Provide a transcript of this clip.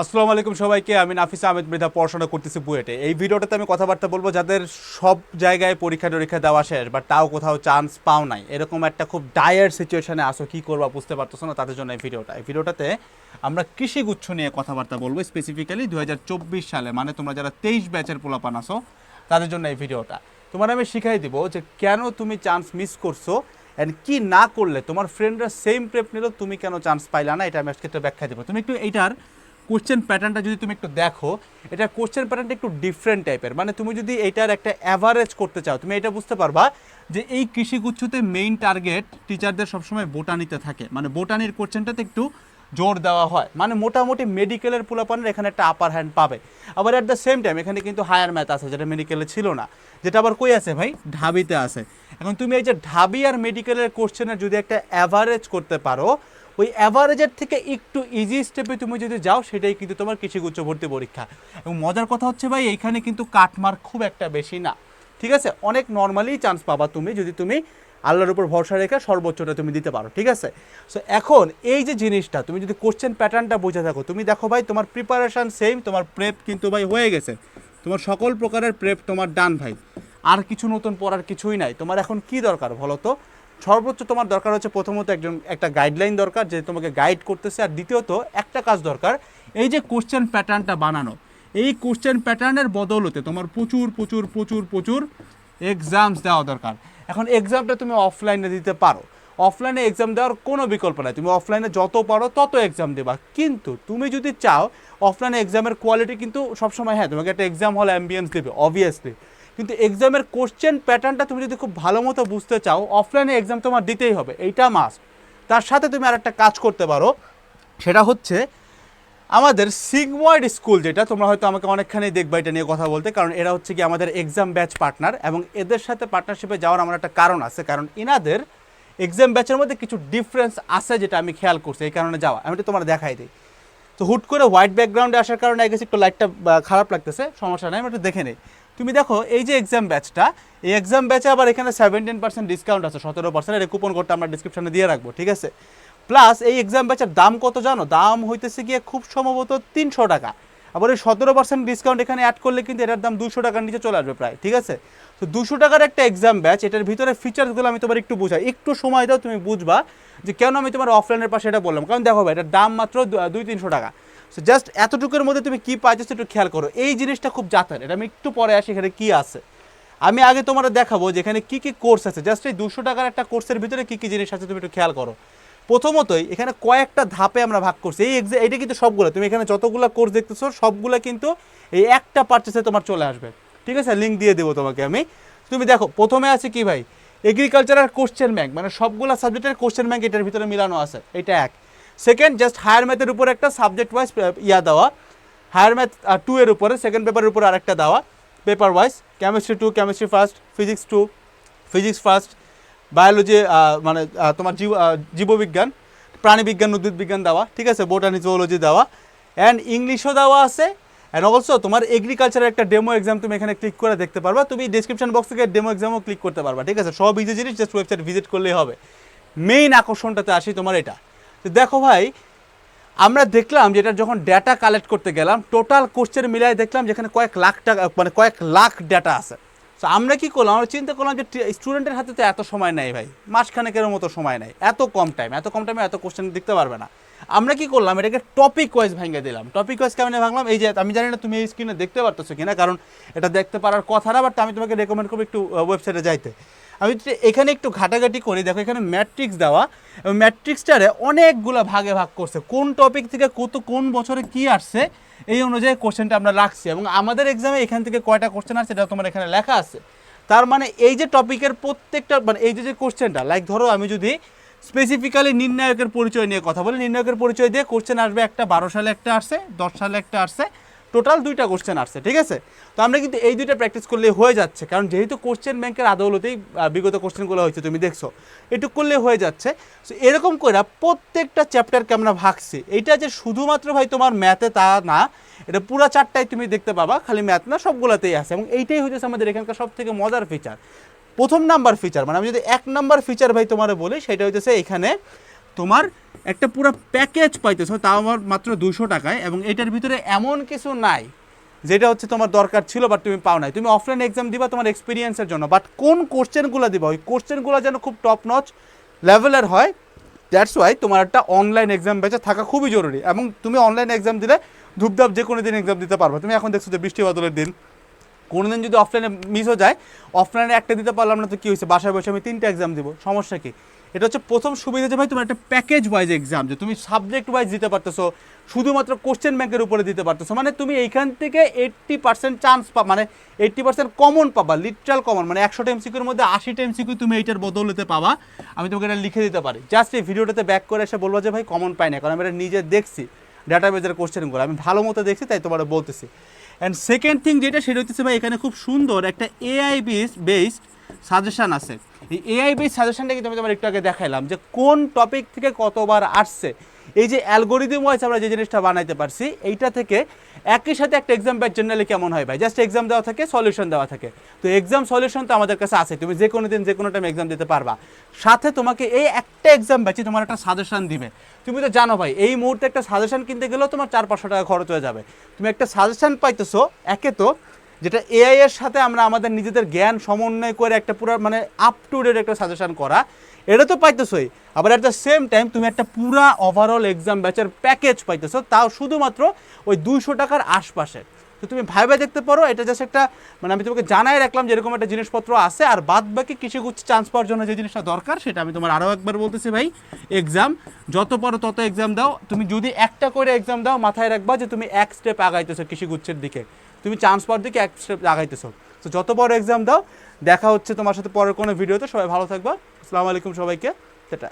আসসালামু আলাইকুম সবাইকে, আমি নাফিস আহমেদ মৃধা, পড়াশোনা করতেছি বুয়েটে। এই ভিডিওটাতে আমি কথাবার্তা বলব, যাদের সব জায়গায় পরীক্ষা টরীক্ষা দেওয়া শেষ বা তাও কোথাও চান্স পাও নাই। এরকম একটা খুব ডায়ার সিচুয়েশানে আসো কি করবা বুঝতে পারতেছো না, তাদের জন্য এই ভিডিওটা। এই ভিডিওটাতে আমরা কৃষিগুচ্ছ নিয়ে কথাবার্তা বলব স্পেসিফিক্যালি দু হাজার চব্বিশ সালে মানে তোমরা যারা তেইশ ব্যাচের পোলাপান আসো তাদের জন্য এই ভিডিওটা। তোমার আমি শিখাই দিব যে কেন তুমি চান্স মিস করছ অ্যান্ড কি না করলে, তোমার ফ্রেন্ডরা সেম প্রেপ নিল, তুমি কেন চান্স পাইলা না, এটা আমি আজকে একটা ব্যাখ্যা দেবো। তুমি একটু এইটার কোশ্চেন প্যাটার্নটা যদি তুমি একটু দেখো, এটা কোশ্চেন প্যাটার্নটা একটু ডিফারেন্ট টাইপের মানে তুমি যদি এটার একটা অ্যাভারেজ করতে চাও, তুমি এটা বুঝতে পারবা যে এই কৃষিগুচ্ছতে মেইন টার্গেট টিচারদের সবসময় বোটানিতে থাকে। মানে বোটানির কোশ্চেনটাতে একটু জোর দেওয়া হয়। মানে মোটামুটি মেডিকেলের পোলাপানের এখানে একটা আপার হ্যান্ড পাবে। আবার অ্যাট দ্য সেম টাইম এখানে কিন্তু হায়ার ম্যাথ আছে, যেটা মেডিকেলে ছিল না। যেটা আবার কই আছে ভাই? ঢাবিতে আছে। এখন তুমি এই যে ঢাবি আর মেডিকেলের কোশ্চেনের যদি একটা অ্যাভারেজ করতে পারো ওই অ্যাভারেজের থেকে একটু ইজি স্টেপে তুমি যদি যাও, সেটাই কিন্তু তোমার কৃষিগুচ্ছ ভর্তি পরীক্ষা। এবং মজার কথা হচ্ছে ভাই, এইখানে কিন্তু কাটমার্ক খুব একটা বেশি না। ঠিক আছে? অনেক নর্মালি চান্স পাবা তুমি, যদি তুমি আল্লাহর উপর ভরসা রেখে সর্বোচ্চটা তুমি দিতে পারো। ঠিক আছে? সো এখন এই যে জিনিসটা, তুমি যদি কোশ্চেন প্যাটার্নটা বুঝে থাকো, তুমি দেখো ভাই, তোমার প্রিপারেশন সেম তোমার প্রেপ কিন্তু ভাই হয়ে গেছে। তোমার সকল প্রকারের প্রেপ তোমার ডান ভাই। আর কিছু নতুন পড়ার কিছুই নাই। তোমার এখন কি দরকার বলো তো? সর্বোচ্চ তোমার দরকার হচ্ছে প্রথমত একজন, একটা গাইডলাইন দরকার যে তোমাকে গাইড করতেছে, আর দ্বিতীয়ত একটা কাজ দরকার, এই যে কোশ্চেন প্যাটার্নটা বানানো, এই কোশ্চেন প্যাটার্নের বদৌলতে তোমার প্রচুর প্রচুর প্রচুর প্রচুর এক্সামস দেওয়া দরকার। এখন এক্সামটা তুমি অফলাইনে দিতে পারো। অফলাইনে এক্সাম দেওয়ার কোনো বিকল্প নাই। তুমি অফলাইনে যত পারো তত এক্সাম দেবা। কিন্তু তুমি যদি চাও অফলাইনে এক্সামের কোয়ালিটি কিন্তু সবসময় হ্যাঁ তোমাকে একটা এক্সাম হল অ্যাম্বিয়েন্স দেবে অবভিয়াসলি কিন্তু এক্সামের কোশ্চেন প্যাটার্নটা তুমি যদি খুব ভালো মতো বুঝতে চাও অফলাইনে এক্সাম তোমার দিতেই হবে, এইটা মাস্ট তার সাথে তুমি আর একটা কাজ করতে পারো, সেটা হচ্ছে আমাদের সিগময়েড স্কুল যেটা, তোমরা হয়তো আমাকে অনেকখানি দেখবা এটা নিয়ে কথা বলতে, কারণ এরা হচ্ছে কি আমাদের এক্সাম ব্যাচ পার্টনার এবং এদের সাথে পার্টনারশিপে যাওয়ার আমার একটা কারণ আছে, কারণ ইনাদের এক্সাম ব্যাচের মধ্যে কিছু ডিফারেন্স আছে যেটা আমি খেয়াল করছি, এই কারণে যাওয়া। আমি এটা তোমার দেখাই দিই। তো হুট করে হোয়াইট ব্যাকগ্রাউন্ডে আসার কারণে গেছে একটু লাইটটা খারাপ লাগতেছে, সমস্যা নাই, আমি একটু দেখে নিই। তুমি দেখো, এই যে এক্সাম ব্যাচটা এই এক্সাম ব্যাচে আবার এখানে সেভেন্টিন পার্সেন্ট ডিসকাউন্ট আছে, সতেরো পার্সেন্ট এর কুপন কোডটা আমরা ডিসক্রিপশনে দিয়ে রাখব, ঠিক আছে? প্লাস এই এক্সাম ব্যাচের দাম কত জানো? দাম হইতেছে গিয়ে খুব সম্ভবত তিনশো টাকা। আবার এই সতেরো পার্সেন্ট ডিসকাউন্ট এখানে অ্যাড করলে কিন্তু এটার দাম দুশো টাকার নিচে চলে আসবে প্রায়, ঠিক আছে? তো দুশো টাকার একটা এক্সাম ব্যাচ এটার ভিতরে ফিচার্সগুলো আমি তোমার একটু বুঝাই। একটু সময় দাও, তুমি বুঝবা যে কেন আমি তোমার অফলাইনের পাশে এটা বললাম। কারণ দেখো ভাই, এটার দাম মাত্র দুই তিনশো টাকা। সো জাস্ট এতটুকুর মধ্যে তুমি কী পাইছো একটু খেয়াল করো। এই জিনিসটা খুব জাতের। এটা আমি একটু পরে আসি এখানে কী আছে। আমি আগে তোমার দেখাবো যে এখানে কী কী কোর্স আছে। জাস্ট এই দুশো টাকার একটা কোর্সের ভিতরে কী কী জিনিস আছে তুমি একটু খেয়াল করো। প্রথমতই এখানে কয়েকটা ধাপে আমরা ভাগ করছি। এই এক্সা এইটা কিন্তু সবগুলো। তুমি এখানে যতগুলো কোর্স দেখতেছো, সবগুলো কিন্তু এই একটা পার্চেসে তোমার চলে আসবে। ঠিক আছে? লিঙ্ক দিয়ে দেবো তোমাকে আমি। তুমি দেখো, প্রথমে আছে কি ভাই? এগ্রিকালচারাল কোশ্চেন ব্যাংক মানে সবগুলো সাবজেক্টের কোশ্চেন ব্যাংক এটার ভিতরে মিলানো আছে। এটা এক। সেকেন্ড জাস্ট হায়ার ম্যাথের উপর একটা সাবজেক্ট ওয়াইজ ইয়া দেওয়া। হায়ার ম্যাথ টু এর উপরে সেকেন্ড পেপারের উপর আরেকটা দেওয়া paper wise chemistry two chemistry first physics two physics first biology মানে তোমার জীব জীববিজ্ঞান, প্রাণীবিজ্ঞান উদ্ভিদ বিজ্ঞান দেওয়া, ঠিক আছে? বোটানি জুওলজি দেওয়া। অ্যান্ড ইংলিশও দেওয়া আছে। অ্যান্ড অলসো তোমার এগ্রিকালচারের একটা ডেমো এক্সাম তুমি এখানে ক্লিক করে দেখতে পারবা। তুমি ডিসক্রিপশন বক্স থেকে ডেমো এক্সামও ক্লিক করতে পারবা, ঠিক আছে? সব ইজি জিনিস জাস্ট ওয়েবসাইট ভিজিট করলেই হবে। মেইন আকর্ষণটাতে আসি তোমার এটা। তো দেখো ভাই, আমরা দেখলাম যে এটা যখন ডেটা কালেক্ট করতে গেলাম টোটাল কোশ্চেন মিলাই দেখলাম যেখানে কয়েক লাখ টাকা মানে কয়েক লাখ ডেটা আছে। তো আমরা কী করলাম? আমরা চিন্তা করলাম যে স্টুডেন্টের হাতে তো এত সময় নেই ভাই, মাসখানেকের মতো সময় নেই, এত কম টাইম এত কম টাইমে এত কোশ্চেন দেখতে পারবে না। আমরা কি করলাম? এটাকে টপিক ওয়াইজ ভেঙে দিলাম। টপিক ওয়াইজ কেমন ভাঙলাম? এই যে, আমি জানি না তুমি এই স্ক্রিনে দেখতে পারতেছো কিনা, কারণ এটা দেখতে পারার কথা না বাট আমি তোমাকে রেকমেন্ড করব একটু ওয়েবসাইটে যাইতে। আমি এখানে একটু ঘাটাঘাটি করি, দেখো এখানে ম্যাট্রিক্স দেওয়া, এবং ম্যাট্রিক্সটারে অনেকগুলো ভাগে ভাগ করছে। কোন টপিক থেকে কত, কোন বছরে কি আসছে, এই অনুযায়ী কোশ্চেনটা আমরা রাখছি। এবং আমাদের এক্সামে এখান থেকে কয়টা কোশ্চেন আসছে এটা তোমার এখানে লেখা আছে। তার মানে এই যে টপিকের প্রত্যেকটা মানে এই যে যে কোশ্চেনটা লাইক ধরো আমি যদি স্পেসিফিক্যালি নির্ণায়কের পরিচয় নিয়ে কথা বলি, নির্ণায়কের পরিচয় দিয়ে কোশ্চেন আসবে একটা, বারো সালে একটা আসছে, দশ সালে একটা আসছে টোটাল দুইটা কোশ্চেন আসছে, ঠিক আছে? তো আমরা কিন্তু এই দুইটা প্র্যাকটিস করলে হয়ে যাচ্ছে। কারণ যেহেতু কোশ্চেন ব্যাংকের আদৌলতেই বিগত কোশ্চেনগুলো হয়েছে, তুমি দেখছ। এটুকু করলে হয়ে যাচ্ছে। সো এরকম করে প্রত্যেকটা চ্যাপ্টারকে আমরা ভাগছি। এইটা যে শুধুমাত্র ভাই তোমার ম্যাথে তা না, এটা পুরো চারটায় তুমি দেখতে পাবা, খালি ম্যাথ না, সবগুলোতেই আছে। এবং এইটাই হচ্ছে আমাদের এখানকার সব থেকে মজার ফিচার প্রথম নাম্বার ফিচার মানে আমি যদি এক নাম্বার ফিচার ভাই তোমার বলি, সেটা হইতেছে এখানে তোমার একটা পুরো প্যাকেজ পাইতেছো, তাও আমার মাত্র দুশো টাকায়, এবং এটার ভিতরে এমন কিছু নাই, যেটা হচ্ছে তোমার দরকার ছিল বাট তুমি পাও নাই। তুমি অফলাইন এক্সাম দিবা তোমার এক্সপিরিয়েন্সের জন্য বাট কোন কোশ্চেনগুলো দিবা, ওই কোশ্চেনগুলো যেন খুব টপ নচ লেভেলের হয় দ্যাটস ওয়াই তোমার একটা অনলাইন এক্সাম ব্যাচে থাকা খুবই জরুরি, এবং তুমি অনলাইন এক্সাম দিলে ধূপধাপ যে কোনো দিন এক্সাম দিতে পারবে। তুমি এখন দেখছ যে বৃষ্টি বাদলের দিন। কোনো দিন যদি অফলাইনে মিস হয়ে যায় অফলাইনে একটা দিতে পারলাম না তো কী হয়েছে? বাসায় বসে আমি তিনটা এক্সাম দিব, সমস্যা কি? এটা হচ্ছে প্রথম সুবিধা যে ভাই, তোমার একটা প্যাকেজ ওয়াইজ এক্সাম যে তুমি সাবজেক্ট ওয়াইজ দিতে পারতেছো, শুধুমাত্র কোশ্চেন ব্যাংকের উপরে দিতে পারতেছো। মানে তুমি এইখান থেকে এইট্টি পার্সেন্ট চান্স পা মানে এইট্টি পার্সেন্ট কমন পাবা লিটারাল কমন মানে একশোটা এমসিকিউর মধ্যে আশিটা এমসিকিউ তুমি এইটার বদলতে পাবা। আমি তোমাকে এটা লিখে দিতে পারি। জাস্ট এই ভিডিওটাতে ব্যাক করে এসে বলব যে ভাই কমন পাই না, কারণ আমি এটা নিজে দেখছি ডাটাবেজের কোশ্চেনগুলো আমি ভালো মতো দেখছি, তাই তোমার বলতেছি। অ্যান্ড সেকেন্ড থিং যেটা, সেটা হচ্ছে ভাই, এখানে খুব সুন্দর একটা এআই বেস বেসড সাজেশন আছে। এই এআই বেস সাজেশনটা কিন্তু আমি তোমার একটু আগে দেখাইলাম যে কোন টপিক থেকে কতবার আসছে। এই যে অ্যালগোরিদম ওয়াইজ আমরা যে জিনিসটা বানাইতে পারছি, এইটা থেকে একই সাথে একটা এক্সাম ব্যাচ জেনারেলি কেমন হয় ভাই? জাস্ট এক্সাম দেওয়া থাকে সলিউশন দেওয়া থাকে। তো এক্সাম সলিউশন তো আমাদের কাছে আছে, তুমি যে কোনো দিন যে কোনো টাইম এক্সাম দিতে পারবা। সাথে তোমাকে এই একটা এক্সাম ব্যাচে তোমার একটা সাজেশন দিবে। তুমি তো জানো ভাই, এই মুহূর্তে একটা সাজেশন কিনতে গেলেও তোমার চার পাঁচশো টাকা খরচ হয়ে যাবে। তুমি একটা সাজেশন পাইতেছো, একে তো যেটা এআই এর সাথে আমরা আমাদের নিজেদের জ্ঞান সমন্বয় করে একটা পুরো মানে আপ টু ডেট একটা সাজেশন করা, এটা তো পাইতেছোই। আবার অ্যাট দ্য সেম টাইম তুমি একটা পুরা ওভারঅল এক্সাম ব্যাচের প্যাকেজ পাইতেছো, তাও শুধুমাত্র ওই দুইশো টাকার আশপাশে। তো তুমি ভাইবে দেখতে পারো, এটা জাস্ট একটা মানে আমি তোমাকে জানাই রাখলাম যে এরকম একটা জিনিসপত্র আছে, আর বাদ বাকি কিছু চান্স পাওয়ার জন্য যে জিনিসটা দরকার, সেটা আমি তোমার আরও একবার বলতেছি ভাই এক্সাম যত পারো তত এক্সাম দাও। তুমি যদি একটা করে এক্সাম দাও, মাথায় রাখবা যে তুমি এক স্টেপ আগাইতেছো কৃষিগুচ্ছের দিকে। তুমি চান্স পাওয়ার দিকে এক স্টেপ আগাইতেছো। তো যত বড় এক্সাম দাও, দেখা হচ্ছে তোমার সাথে পরের কোনো ভিডিওতে সবাই ভালো থাকবা। আসসালামু আলাইকুম সবাইকে। সেটা